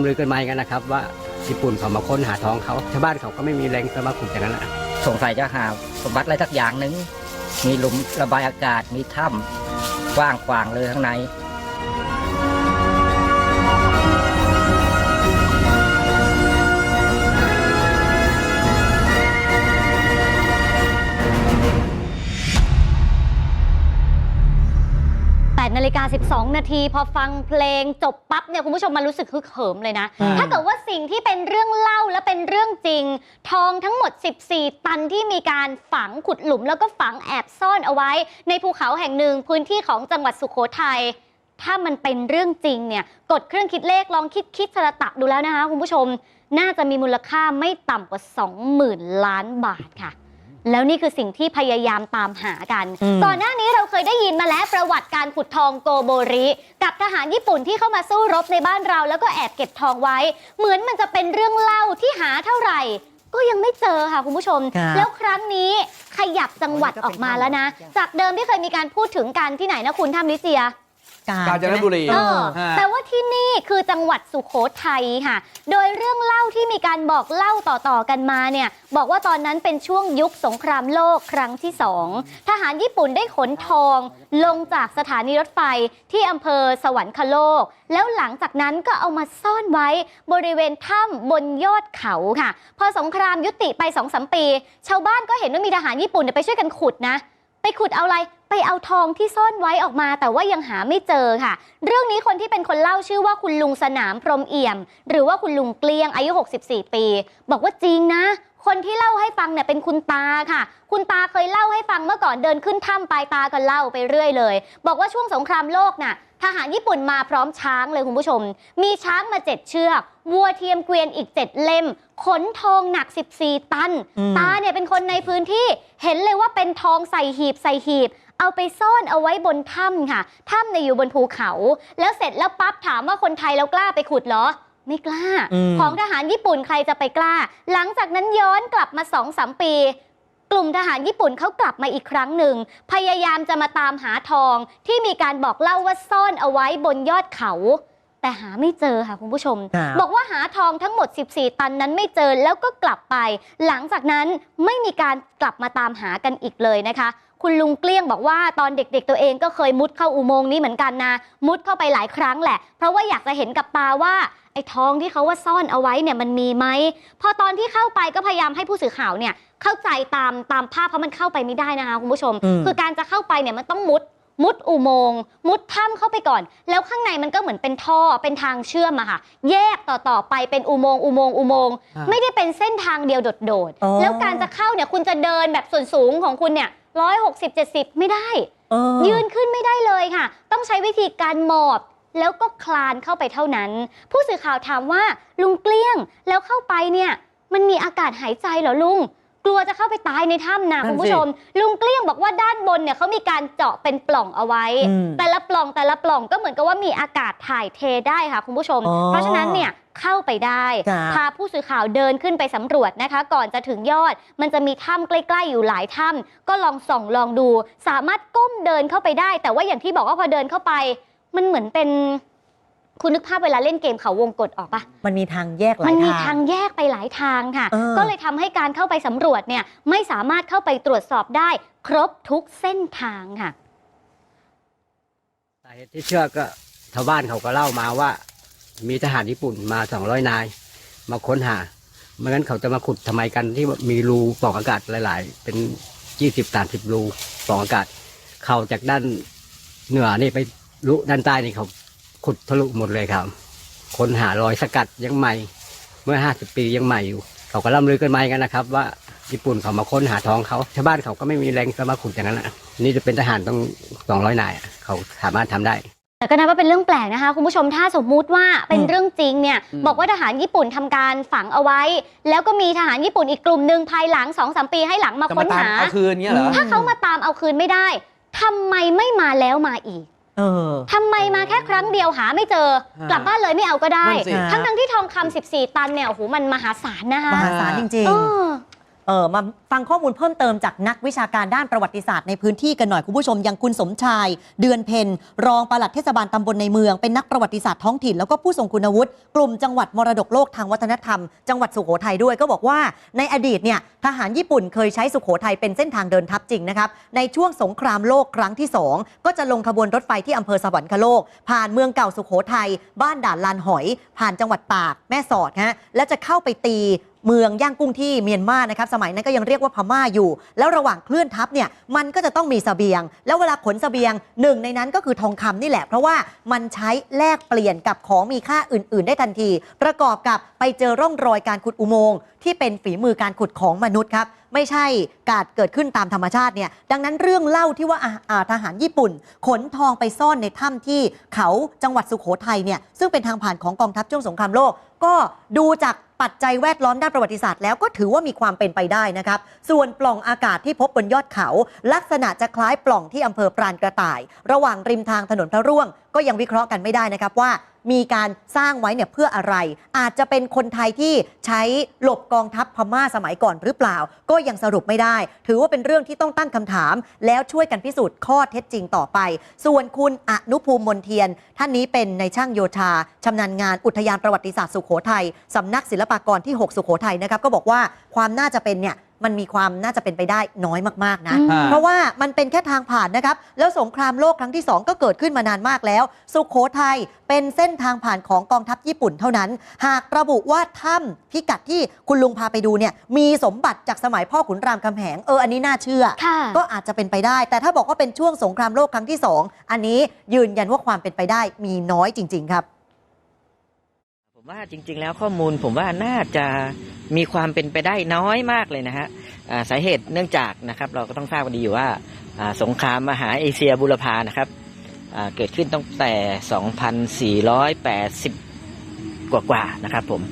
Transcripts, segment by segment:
ำลือกันมาอย่างนั้นนะครับ ว่าญี่ปุ่นเขามาค้นหาทองเขาชาวบ้านเขาก็ไม่มีแรงจะมาขุดอย่างนั้นแหละสงสัยจะหาสมบัติอะไรสักอย่างหนึ่งมีหลุมระบายอากาศมีถ้ำกว้างขวางเลยข้างใน นาฬิกา 12 นาที พอฟังเพลงจบปั๊บเนี่ยคุณผู้ชมมันรู้สึกฮึกเหิมเลยนะ อืม ถ้าเกิดว่าสิ่งที่เป็นเรื่องเล่าและเป็นเรื่องจริง ทองทั้งหมด 14 ตันที่มีการฝังขุดหลุม แล้วก็ฝังแอบซ่อนเอาไว้ ในภูเขาแห่งหนึ่งพื้นที่ของจังหวัดสุโขทัยถ้ามันเป็นเรื่องจริงเนี่ยกดเครื่องคิดเลขลองคิดคิดสระตะดูแล้วนะคะคุณผู้ชม น่าจะมีมูลค่าไม่ต่ำกว่า 20,000 ล้านบาทค่ะ แล้วนี่คือสิ่งที่พยายามตามหากัน อืม ก่อนหน้านี้เราเคยได้ยินมาแล้วประวัติการขุดทองโกโบริ กับทหารญี่ปุ่นที่เข้ามาสู้รบในบ้านเรา แล้วก็แอบเก็บทองไว้ เหมือนมันจะเป็นเรื่องเล่าที่หาเท่าไหร่ ก็ยังไม่เจอค่ะคุณผู้ชม ครับ แล้วครั้งนี้ขยับจังหวัดออกมาแล้วนะ จากเดิมที่เคยมีการพูดถึงกันที่ไหนนะคุณทำลิเซีย การกาญจนบุรี เออฮะ แต่ว่าที่นี่คือจังหวัดสุโขทัยค่ะ โดยเรื่องเล่าที่มีการบอกเล่าต่อๆกันมาเนี่ย บอกว่าตอนนั้นเป็นช่วงยุคสงครามโลกครั้งที่สองทหารญี่ปุ่นได้ขนทอง ลงจากสถานีรถไฟที่อำเภอสวรรคโลก แล้วหลังจากนั้นก็เอามาซ่อนไว้บริเวณถ้ำบนยอดเขาค่ะ พอสงครามยุติไปสองสมปี ชาวบ้านก็เห็นว่ามีทหารญี่ปุ่นเนี่ยไปช่วยกันขุดนะ ไปขุดเอาอะไร ไปเอาทองที่ซ่อนไว้ออกมาแต่ว่ายังหาไม่เจอค่ะ เรื่องนี้คนที่เป็นคนเล่าชื่อว่าคุณลุงสนามพรหมเอี่ยม หรือว่าคุณลุงเกลียงอายุ 64 ปี บอกว่าจริงนะ คนที่เล่าให้ฟังเนี่ยเป็นคุณตาค่ะ คุณตาเคยเล่าให้ฟังเมื่อก่อนเดินขึ้นถ้ำปลายตาก็เล่าไปเรื่อยเลย บอกว่าช่วงสงครามโลกน่ะทหารญี่ปุ่นมาพร้อมช้างเลยคุณผู้ชม มีช้างมาเจ็ดเชือก วัวเทียมเกวียนอีกเจ็ดเล่ม ขนทองหนัก 14 ตันอืมตาเนี่ยเป็นคนในพื้นที่ เห็นเลยว่าเป็นทองใส่หีบใส่หีบ เอาไปซ่อนเอาไว้บนถ้ำค่ะ ถ้ำเนี่ยอยู่บนภูเขา แล้วเสร็จแล้วปั๊บถามว่าคนไทยเรากล้าไปขุดเหรอ ไม่กล้าอืมของทหารญี่ปุ่นใครจะไปกล้า หลังจากนั้นย้อนกลับมาสองสามปีกลุ่มทหารญี่ปุ่นเขากลับมาอีกครั้งหนึ่ง พยายามจะมาตามหาทองที่มีการบอกเล่าว่าซ่อนเอาไว้บนยอดเขา แต่หาไม่เจอค่ะคุณผู้ชมครับบอกว่าหาทองทั้งหมด 14 ตันนั้นไม่เจอแล้วก็กลับไป หลังจากนั้นไม่มีการกลับมาตามหากันอีกเลยนะคะ คุณลุงเกลี้ยงบอกว่าตอนเด็กๆตัวเองก็เคยมุดเข้าอุโมงค์นี้เหมือนกันนะ มุดเข้าไปหลายครั้งแหละ เพราะว่าอยากจะเห็นกับตาว่าไอ้ทองที่เขาว่าซ่อนเอาไว้เนี่ยมันมีไหม พอตอนที่เข้าไปก็พยายามให้ผู้สื่อข่าวเนี่ยเข้าใจตามตามภาพเพราะมันเข้าไปไม่ได้นะคะคุณผู้ชมอืมคือการจะเข้าไปเนี่ยมันต้องมุดมุดอุโมงค์มุดถ้ำเข้าไปก่อน แล้วข้างในมันก็เหมือนเป็นท่อเป็นทางเชื่อมอะค่ะ แยกต่อๆไปเป็นอุโมงค์อุโมงค์อุโมงค์อ่าไม่ได้เป็นเส้นทางเดียวโดดอ๋อๆแล้วการจะเข้าเนี่ยคุณจะเดินแบบส่วนสูงของคุณเนี่ย ร้อยหกสิบเจ็ดสิบไม่ได้ เออ ยืนขึ้นไม่ได้เลยค่ะ ต้องใช้วิธีการหมอบ แล้วก็คลานเข้าไปเท่านั้น ผู้สื่อข่าวถามว่าลุงเกลี้ยงแล้วเข้าไปเนี่ย มันมีอากาศหายใจเหรอลุง กลัวจะเข้าไปตายในถ้ำนะนั่นสิคุณผู้ชม ลุงเกลี้ยงบอกว่าด้านบนเนี่ยเขามีการเจาะเป็นปล่องเอาไว้ อืมแต่ละปล่องแต่ละปล่องก็เหมือนกับว่ามีอากาศถ่ายเทได้ค่ะคุณผู้ชม อ๋อเพราะฉะนั้นเนี่ยเข้าไปได้ ครับ พาผู้สื่อข่าวเดินขึ้นไปสำรวจนะคะ ก่อนจะถึงยอด มันจะมีถ้ำใกล้ ๆ อยู่หลายถ้ำก็ลองส่องลองดู สามารถก้มเดินเข้าไปได้ แต่ว่าอย่างที่บอกว่าพอเดินเข้าไป มันเหมือนเป็น คุณนึกภาพเวลาเล่นเกมเขาวงกดออกปะมันมีทางแยกหลามัยนมีทาทางงแยกไปหลายทางค่ะ เออ ก็เลยทำให้การเข้าไปสำรวจเนี่ยไม่สามารถเข้าไปตรวจสอบได้ ครบทุกเส้นทางค่ะ สาเหตุที่เชื่อก็ชาวบ้านเขาก็เล่ามาว่า มีทหารญี่ปุ่นมาสองร้อยนาย มาค้นหาไม่งั้นเขาจะมาขุดทำไมกันที่มีรูปล่องอากาศหลาย ๆ เป็นยี่สิบสามสิบรูปล่องอากาศ เข้าจากด้านเหนือนี่ไปลุด้านใต้นี่เขา ขุดทะลุหมดเลยครับค้นหารอยสกัดยังใหม่ เมื่อห้าสิบปียังใหม่อยู่ เขาก็ล่ำลือกันมาอย่างนั้นนะครับ ว่าญี่ปุ่นเขามาค้นหาทองเขาชาวบ้านเขาก็ไม่มีแรงจะมาขุดอย่างนั้นนะนี่จะเป็นทหารต้องสองร้อยนายอะเขาสามารถทำได้แต่ก็นับว่าเป็นเรื่องแปลกนะคะ คุณผู้ชมถ้าสมมุติว่าเป็นอืมเรื่องจริงเนี่ยอืมบอกว่าทหารญี่ปุ่นทำการฝังเอาไว้ แล้วก็มีทหารญี่ปุ่นอีกกลุ่มหนึ่งภายหลังสองสามปีให้หลังมาจะค้มานตามหาเอาคืนเงี้ยเหรอถ้าเขามาตามเอาคืนไม่ได้ทำไมไม่มาแล้วมาอีก เออ ทำไมมาแค่ครั้งเดียวหาไม่เจอ ฮะกลับบ้านเลยไม่เอาก็ได้ นั่นสิ ทั้งทั้งๆที่ทองคำ14 ตันเนี่ยโอ้โหมันมหาศาลนะคะมหาศาลจริง เออ เออมาฟังข้อมูลเพิ่มเติมจากนักวิชาการด้านประวัติศาสตร์ในพื้นที่กันหน่อยคุณผู้ชมอย่างคุณสมชาย เดือนเพ็ญรองปลัดเทศบาลตำบลในเมือง เป็นนักประวัติศาสตร์ท้องถิ่นแล้วก็ผู้ทรงคุณวุฒิกลุ่มจังหวัดมรดกโลกทางวัฒนธรรม จังหวัดสุโขทัยด้วยก็บอกว่า ในอดีตเนี่ยทหารญี่ปุ่นเคยใช้สุโขทัยเป็นเส้นทางเดินทัพจริงนะครับในช่วงสงครามโลกครั้งที่สองก็จะลงขบวนรถไฟที่อำเภอสวรรคโลก ผ่านเมืองเก่าสุโขทัยบ้านด่านลานหอย ผ่านจังหวัดตากแม่สอดฮะและจะเข้าไปตี เมืองย่างกุ้งที่เมียนมานะครับสมัยนั้นก็ยังเรียกว่าพม่าอยู่ แล้วระหว่างเคลื่อนทัพเนี่ยมันก็จะต้องมีเสบียง แล้วเวลาขนเสบียงหนึ่งในนั้นก็คือทองคำนี่แหละ เพราะว่ามันใช้แลกเปลี่ยนกับของมีค่าอื่น ๆ ได้ทันที ประกอบกับไปเจอร่องรอยการขุดอุโมงค์ ที่เป็นฝีมือการขุดของมนุษย์ครับ ไม่ใช่การเกิดขึ้นตามธรรมชาติเนี่ยดังนั้นเรื่องเล่าที่ว่าอ่าอ่าทหารญี่ปุ่น ขนทองไปซ่อนในถ้ำที่เขาจังหวัดสุโขทัยเนี่ยซึ่งเป็นทางผ่านของกองทัพช่วงสงครามโลก ก็ดูจากปัจจัยแวดล้อมด้านประวัติศาสตร์แล้วก็ถือว่ามีความเป็นไปได้นะครับ ส่วนปล่องอากาศที่พบบนยอดเขา ลักษณะจะคล้ายปล่องที่อำเภอปราณกระต่าย ระหว่างริมทางถนนพระร่วง ก็ยังวิเคราะห์กันไม่ได้นะครับว่ามีการสร้างไว้เนี่ยเพื่ออะไร อาจจะเป็นคนไทยที่ใช้หลบกองทัพพม่าสมัยก่อนหรือเปล่า ก็ยังสรุปไม่ได้ ถือว่าเป็นเรื่องที่ต้องตั้งคำถาม แล้วช่วยกันพิสูจน์ข้อเท็จจริงต่อไป ส่วนคุณอนุภูมิมนเทียน ท่านนี้เป็นในช่างโยธาชำนาญงานอุทยานประวัติศาสตร์สุโขทัยสำนักศิลปากรที่ 6 สุโขทัยนะครับก็บอกว่าความน่าจะเป็นเนี่ย มันมีความน่าจะเป็นไปได้น้อยมากๆนะอืม เพราะว่ามันเป็นแค่ทางผ่านนะครับแล้วสงครามโลกครั้งที่2ก็เกิดขึ้นมานานมากแล้ว สุโขทัยเป็นเส้นทางผ่านของกองทัพญี่ปุ่นเท่านั้น หากระบุว่าถ้ำพิกัดที่คุณลุงพาไปดูเนี่ยมีสมบัติจากสมัยพ่อขุนรามคำแหงเอออันนี้น่าเชื่อ ค่ะ ก็อาจจะเป็นไปได้ แต่ถ้าบอกว่าเป็นช่วงสงครามโลกครั้งที่ 2 อันนี้ยืนยันว่าความเป็นไปได้มีน้อยจริง ๆ ครับ ผมว่าจริง ๆ แล้วข้อมูลผมว่าน่าจะมีความเป็นไปได้น้อยมากเลยนะฮะสาเหตุเนื่องจากนะครับ เราก็ต้องทราบกันดีอยู่ว่าสงครามมหาเอเชียบุรพานะครับเกิดขึ้นตั้งแต่ 2480 กว่าๆนะครับผม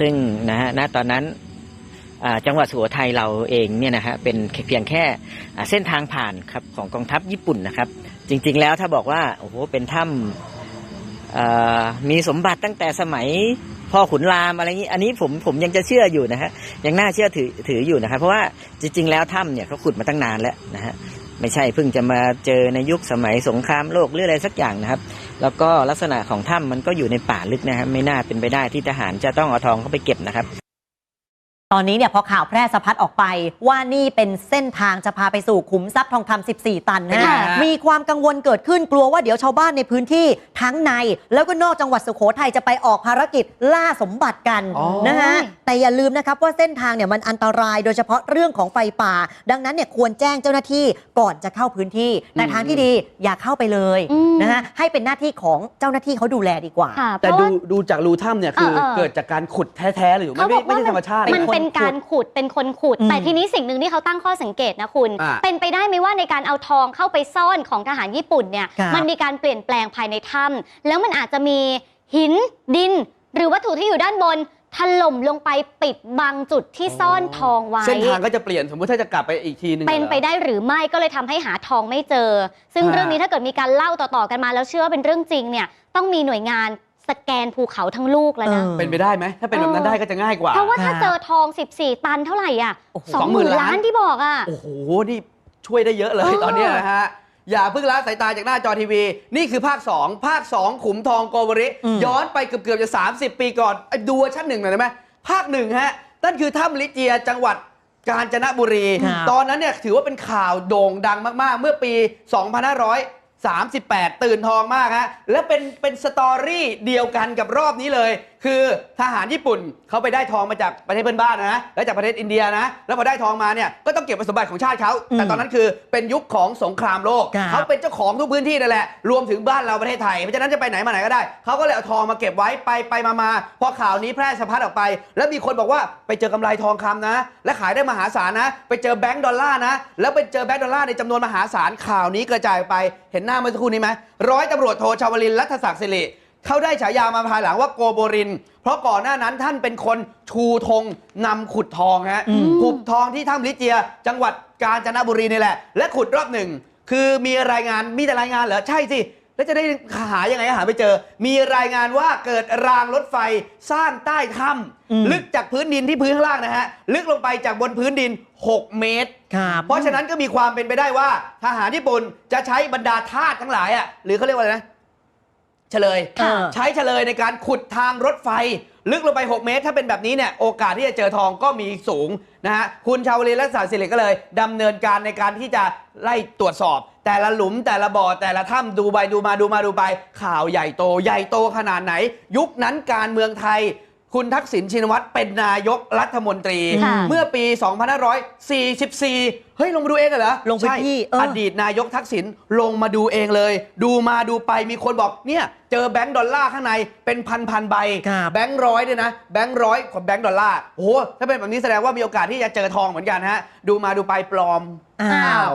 ซึ่งนะฮะณตอนนั้นจังหวัดสุโขทัยเราเองเนี่ยนะฮะเป็นเพียงแค่เส้นทางผ่านครับของกองทัพญี่ปุ่นนะครับ จริง ๆ แล้วถ้าบอกว่าโอ้โหเป็นถ้ำ มีสมบัติตั้งแต่สมัยพ่อขุนรามอะไรอย่างนี้ อันนี้ผมผมยังจะเชื่ออยู่นะฮะยังน่าเชื่อถือถืออยู่นะครับเพราะว่าจริง ๆ แล้วถ้ำเนี่ยเขาขุดมาตั้งนานแล้วนะฮะไม่ใช่เพิ่งจะมาเจอในยุคสมัยสงครามโลกหรืออะไรสักอย่างนะครับ แล้วก็ลักษณะของถ้ำมันก็อยู่ในป่าลึกนะฮะไม่น่าเป็นไปได้ที่ทหารจะต้องเอาทองเข้าไปเก็บนะครับ ตอนนี้เนี่ยพอข่าวแพร่สะพัดออกไป ว่านี่เป็นเส้นทางจะพาไปสู่ขุมทรัพย์ทองคำ14 ตันเป็นนะไงฮะฮะมีความกังวลเกิดขึ้นกลัวว่าเดี๋ยวชาวบ้านในพื้นที่ทั้งใน แล้วก็นอกจังหวัดสุโขทัยจะไปออกภารกิจล่าสมบัติกันอ๋อนะฮะแต่อย่าลืมนะครับว่าเส้นทางเนี่ยมันอันตรายโดยเฉพาะเรื่องของไฟป่า ดังนั้นเนี่ยควรแจ้งเจ้าหน้าที่ก่อนจะเข้าพื้นที่แต่ทางที่ดีอย่าเข้าไปเลยอืมนะฮะให้เป็นหน้าที่ของเจ้าหน้าที่เขาดูแลดีกว่าค่ะเพแต่ราะดูว่าดูจากรูถ้ำเนี่ยคือเออเออเกิดจากการขุดแท้ๆหรือไม่เขาไม่บอกไม่ว่าใช่ธรรมชาติมันเป็นการขุดเป็นคนขุดอืมแต่ทีนี้สิ่งหนึ่งที่เขาตั้งข้อสังเกตนะคุณอ่าเป็นไปได้ไหมว่าในการเอาทองเข้าไปซ่อนของทหารญี่ปุ่นเนี่ยครับมันมีการเปลี่ยนแปลงภายในถ้ำแล้วมันอาจจะมีหินดิน หรือวัตถุที่อยู่ด้านบนถล่มลงไปปิดบังจุดที่ซ่อนทองไว้ เส้นทางก็จะเปลี่ยนสมมติถ้าจะกลับไปอีกทีหนึงเป็นไปหรอได้หรือไม่ก็เลยทำให้หาทองไม่เจอ ซึ่งอ่าเรื่องนี้ถ้าเกิดมีการเล่าต่อๆกันมาแล้วเชื่อว่าเป็นเรื่องจริงเนี่ยต้องมีหน่วยงาน สแกนภูเขาทั้งลูกแล้วนะเออเป็นไปได้ไหมถ้าเป็นแบบนั้นเออได้ก็จะง่ายกว่า เพราะว่าถ้าครับเจอทอง 14 ตันเท่าไหร่อะโอ้โหสองหมื่น20,000ล้านที่บอกอะ โอ้โห นี่ช่วยได้เยอะเลยเออตอนเนี้ยนะฮะอย่าเพิ่งละสายตาจากหน้าจอทีวี นี่คือภาค 2 ภาค 2 ขุมทองโกบริอืมย้อนไปเกือบๆจะ 30 ปีก่อนไอ้ดูเวอร์ชันหนึ่งหน่อยได้ไหมภาคหนึ่งฮะนั่นคือถ้ำลิเจียจังหวัดกาญจนบุรีครับตอนนั้นเนี่ยถือว่าเป็นข่าวโด่งดังมากๆ เมื่อปี 38 ตื่นทองมากฮะและเป็นเป็นสตอรี่เดียวกันกับรอบนี้เลยคือทหารญี่ปุ่นเขาไปได้ทองมาจากประเทศเพื่อนบ้านนะ แล้วจากประเทศอินเดียนะ แล้วพอได้ทองมาเนี่ยก็ต้องเก็บเป็นสมบัติของชาติเขาแต่ตอนนั้นคือเป็นยุคของสงครามโลกครับเขาเป็นเจ้าของทุกพื้นที่นั่นแหละรวมถึงบ้านเราประเทศไทยเพราะฉะนั้นจะไปไหนมาไหนก็ได้เขาก็เลยเอาทองมาเก็บไว้ไปไปมามาพอข่าวนี้แพร่สะพัดออกไป แล้วมีคนบอกว่าไปเจอกำไรทองคำนะ และขายได้มหาศาลนะ ไปเจอแบงก์ดอลลาร์นะ แล้วไปเจอแบงก์ดอลลาร์ในจำนวนมหาศาลข่าวนี้กระจายไปเห็นหน้าเมื่อสักครู่นี้ไหมร้อยตำรวจโทชาวลินรัฐศักดิ์สิริ เขาได้ฉายามาภายหลังว่าโกโบริน เพราะก่อนหน้านั้นท่านเป็นคนชูธงนำขุดทองฮะอืม ขุดทองที่ถ้ำลิเจีย จังหวัดกาญจนบุรีนี่แหละ และขุดรอบหนึ่ง คือมีรายงานมีแต่รายงานเหรอ ใช่สิ แล้วจะได้หายังไงก็หาไม่เจอ มีรายงานว่าเกิดรางรถไฟสร้างใต้ถ้อืมำลึกจากพื้นดินที่พื้นข้างล่างนะฮะลึกลงไปจากบนพื้นดิน 6 เมตร ครับ เพราะฉะนั้นก็มีความเป็นไปได้ว่าทหารญี่ปุ่นจะใช้บรรดาทาสทั้งหลายอะหรือเขาเรียกว่าอะไรนะ เฉลย ค่ะ ใช้เฉลยในการขุดทางรถไฟ ลึกลงไป 6 เมตร ถ้าเป็นแบบนี้เนี่ยโอกาสที่จะเจอทองก็มีสูงนะฮะคุณชาวลีและสารสิริก็เลยดำเนินการในการที่จะไล่ตรวจสอบ แต่ละหลุมแต่ละบ่อแต่ละถ้ำดูไปดูมาดูมาดูไป ข่าวใหญ่โต ใหญ่โตขนาดไหน ยุคนั้นการเมืองไทย คุณทักษิณชินวัตรเป็นนายกรัฐมนตรี ค่ะ เมื่อปี 2544 เฮ้ย ลงมาดูเองเหรอลงพื้นที่ใช่เอออดีตนายกทักษิณลงมาดูเองเลย ดูมาดูไปมีคนบอกเนี่ยเจอแบงก์ดอลลาร์ข้างในเป็นพันพันๆใบ ครับแบงค์ร้อยด้วยนะ แบงค์ร้อยกับแบงค์ดอลลาร์โอ้โหถ้าเป็นแบบนี้แสดงว่ามีโอกาสที่จะเจอทองเหมือนกันฮะ ดูมาดูไปปลอมอ้าวปล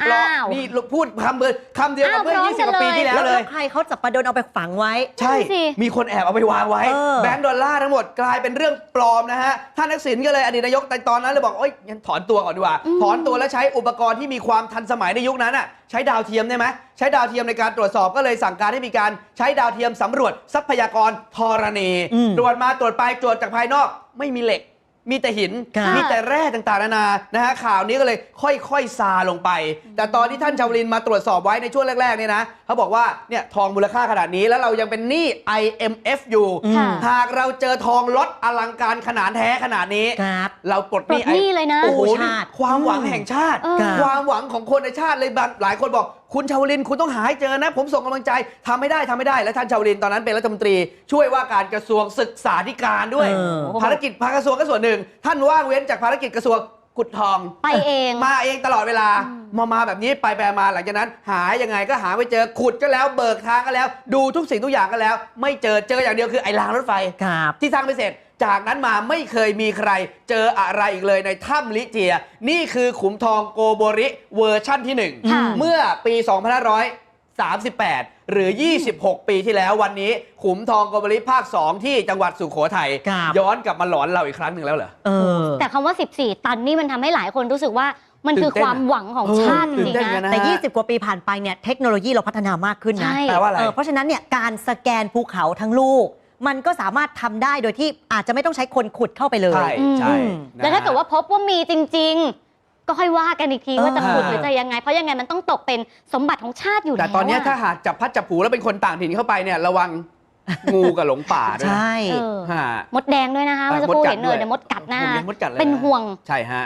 อมอ้าว นี่พูดคำเดิมคำเดียวกับอ้าวเมื่อพร้อม20กว่าปีกันเลยที่แล้แล้ววเลย ใครเขาจับประเด็นเอาไปฝังไว้ ใช่นั่นสิมีคนแอบเอาไปวางไว้ เออ แบงก์ดอลลาร์ทั้งหมดกลายเป็นเรื่องปลอมนะฮะ ท่านทักษิณก็เลยอดีตนายกตอนนั้นเลยบอกโอ๊ยงั้นถอนตัวก่อนดีกว่า ถอนตัวแล้วใช้อุปกรณ์ที่มีความทันสมัยในยุคนั้นอะ ใช้ดาวเทียมได้ไหม ใช้ดาวเทียมในการตรวจสอบก็เลยสั่งการให้มีการใช้ดาวเทียมสำรวจทรัพยากรธรณี อืม ตรวจมาตรวจไปตรวจจากภายนอกไม่มีเหล็ก มีแต่หินค่ะมีแต่แร่ต่างๆนานานะฮะข่าวนี้ก็เลยค่อยๆซาลงไป แต่ตอนที่ท่านชาวลินมาตรวจสอบไว้ในช่วงแรกๆเนี่ยนะเขาบอกว่าเนี่ยทองมูลค่าขนาดนี้แล้วเรายังเป็นหนี้ IMF อยู่ค่ะหากเราเจอทองลดอลังการขนาดแท้ขนาดนี้ครับเราปลดหนี้ปลดหนี้เลยนะโอ้โหกู้นี่ชาติความหวังแห่งชาติเออครับความหวังของคนในชาติเลยบางหลายคนบอก คุณชาวลินคุณต้องหาให้เจอนะ ผมส่งกำลังใจทำไม่ได้ทำไม่ได้ และท่านชาวลินตอนนั้นเป็นรัฐมนตรี ช่วยว่าการกระทรวงศึกษาธิการด้วย เออ ภารกิจภาคกระทรวงก็ส่วนหนึ่ง ท่านว่างเว้นจากภารกิจกระทรวงขุดทอง ไปเอง มาเองตลอดเวลา มามาแบบนี้ไปไปมาหลังจากนั้น หายังไงก็หาไม่เจอขุดก็แล้วเบิกทางก็แล้ว ดูทุกสิ่งทุกอย่างก็แล้ว ไม่เจอเจออย่างเดียวคือไอ้รางรถไฟ ครับ ที่สร้างไม่เสร็จ จากนั้นมาไม่เคยมีใครเจออะไรอีกเลยในถ้ำลิเจีย นี่คือขุมทองโกโบริเวอร์ชั่นที่ค่ะ1เมื่อปี 2538 หรือ 26 ปีที่แล้ววันนี้ขุมทองโกโบริภาค 2 ที่จังหวัดสุโขทัยครับ ย้อนกลับมาหลอนเราอีกครั้งหนึ่งแล้วเหรอ เออ แต่คำว่า 14 ตันนี่มันทำให้หลายคนรู้สึกว่ามันคือตื่นเต้นความหวังของเออชาติจตื่นริงเต้นๆกันะนแต่ 20 กว่าปีผ่านไปเนี่ยเทคโนโลยีเราพัฒนามากขึ้นนะใช่ แปลว่าอะไร เออเพราะฉะนั้นเนี่ยการสแกนภูเขาทั้งลูก มันก็สามารถทำได้โดยที่อาจจะไม่ต้องใช้คนขุดเข้าไปเลย ใช่ใช่อืมนะแล้วถ้าเกิดว่าพบว่ามีจริง ๆ ก็ค่อยว่ากันอีกทีเออว่าจะขุดหรือจะยังไง เพราะยังไงมันต้องตกเป็นสมบัติของชาติอยู่แต่แล้วตอนเนี้ยะถ้าหากจับพัดจับผูแล้วเป็นคนต่างถิ่นเข้าไปเนี่ยระวังงูกับหลงป่าด้วยใช่นะเออฮะ มดแดงด้วยนะคะเออเมื่อสักครู่มดกัดเห็นเลยด้วยเดี๋ยวมดกัดหน้าโอ้โหเลี้ยงมดกัดเลย เป็นนะห่วง ใช่ฮะ